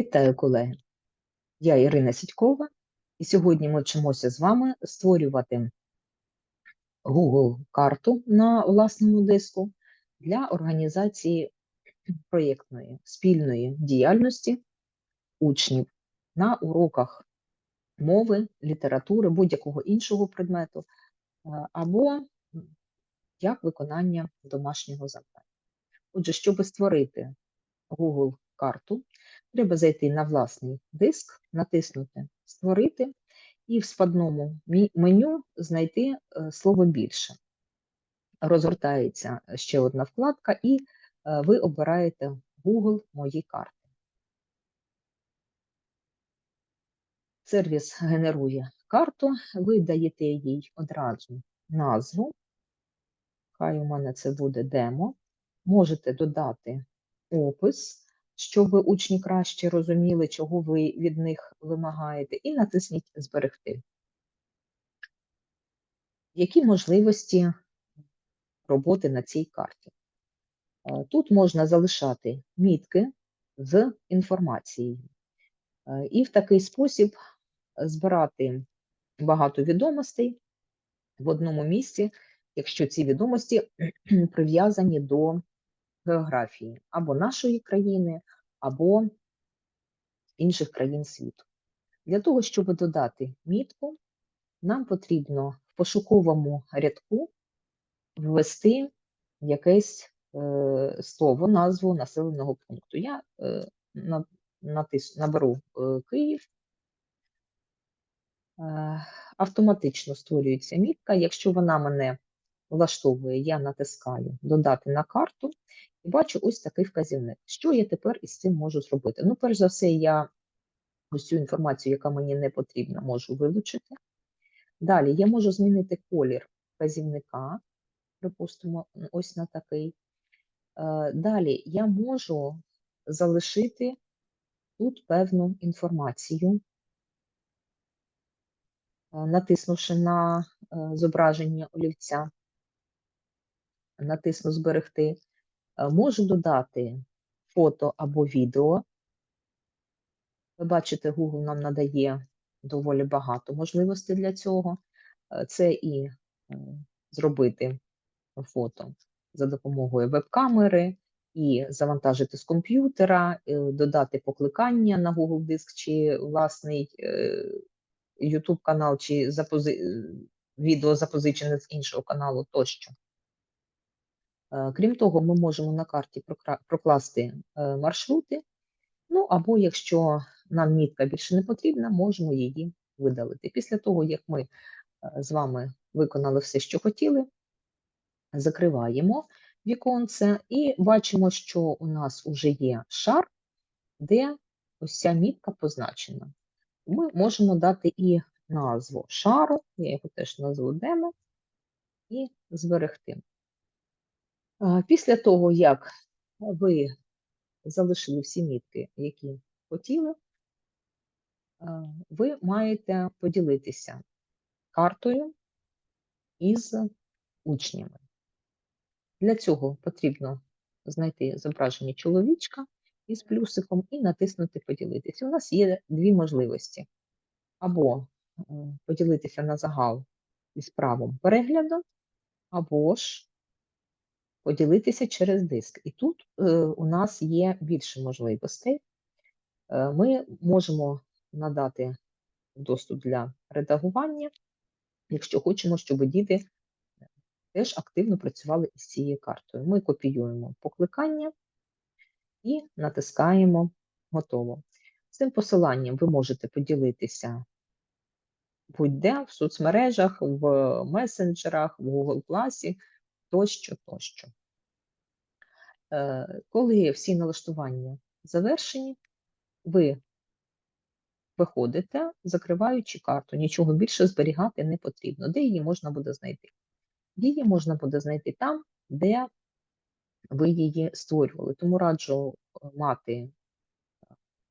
Вітаю, колеги! Я Ірина Сідькова, і сьогодні ми вчимося з вами створювати Google карту на власному диску для організації проєктної спільної діяльності учнів на уроках мови, літератури, будь-якого іншого предмету, е, або як виконання домашнього завдання. Отже, щоб створити Google карту, треба зайти на власний диск, натиснути Створити і в спадному меню знайти е, слово більше. Розгортається ще одна вкладка, і е, ви обираєте Google Мої карти. Сервіс генерує карту, ви даєте їй одразу назву. Хай у мене це буде демо. Можете додати опис, щоб учні краще розуміли, чого ви від них вимагаєте, і натисніть Зберегти. Які можливості роботи на цій карті? Е, тут можна залишати мітки з інформацією. Е, і в такий спосіб збирати багато відомостей в одному місці, якщо ці відомості прив'язані до географії або нашої країни, або інших країн світу. Для того, щоб додати мітку, нам потрібно в пошуковому рядку ввести якесь е, слово, назву населеного пункту. Я е, натис, наберу е, Київ, е, автоматично створюється мітка. Якщо вона мене влаштовує, я натискаю Додати на карту і бачу ось такий вказівник. Що я тепер із цим можу зробити? Ну, перш за все, я ось цю інформацію, яка мені не потрібна, можу вилучити. Далі я можу змінити колір вказівника, припустимо, ось на такий. Е, далі я можу залишити тут певну інформацію, е, натиснувши на е, зображення олівця, натисну Зберегти. Е, можу додати фото або відео. Ви бачите, Google нам надає доволі багато можливостей для цього. Е, це і е, зробити фото за допомогою веб-камери, і завантажити з комп'ютера, додати покликання на Google Диск, чи власний YouTube канал, чи запози... відео запозичене з іншого каналу тощо. Е, крім того, ми можемо на карті прокласти е, маршрути, ну або якщо нам мітка більше не потрібна, можемо її видалити. Після того, як ми е, з вами виконали все, що хотіли, закриваємо віконце і бачимо, що у нас вже є шар, де ось ця мітка позначена. Ми можемо дати і назву шару, я його теж назву демо, і зберегти. Після того, як ви залишили всі мітки, які хотіли, ви маєте поділитися картою із учнями. Для цього потрібно знайти зображення чоловічка із плюсиком і натиснути Поділитися. У нас є дві можливості: або поділитися на загал із правом перегляду, або ж поділитися через диск. І тут е, у нас є більше можливостей. Е, ми можемо надати доступ для редагування, якщо хочемо, щоб діти теж активно працювали із цією картою. Ми копіюємо покликання і натискаємо Готово. Цим посиланням ви можете поділитися будь-де в соцмережах, в месенджерах, в Google класі тощо, тощо. Е, коли всі налаштування завершені, ви виходите, закриваючи карту, нічого більше зберігати не потрібно. Де її можна буде знайти? Її можна буде знайти там, де ви її створювали. Тому раджу е, мати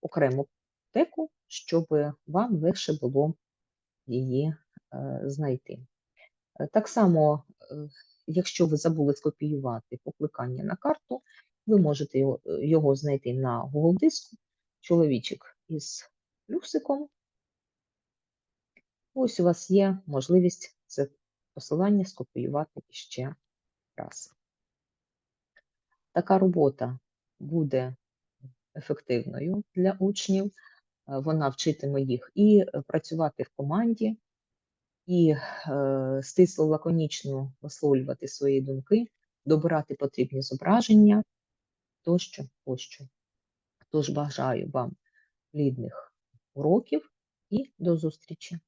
окрему теку, щоб вам легше було її е, знайти. Так само Якщо ви забули скопіювати покликання на карту, ви можете його, знайти на Google диску чоловічик із плюсиком. Ось у вас є можливість це посилання скопіювати іще раз. Така робота буде ефективною для учнів. Е, Вона вчитиме їх і е, працювати в команді, і е, стисло лаконічно висловлювати свої думки, добирати потрібні зображення тощо, тощо. Тож бажаю вам плідних уроків і до зустрічі!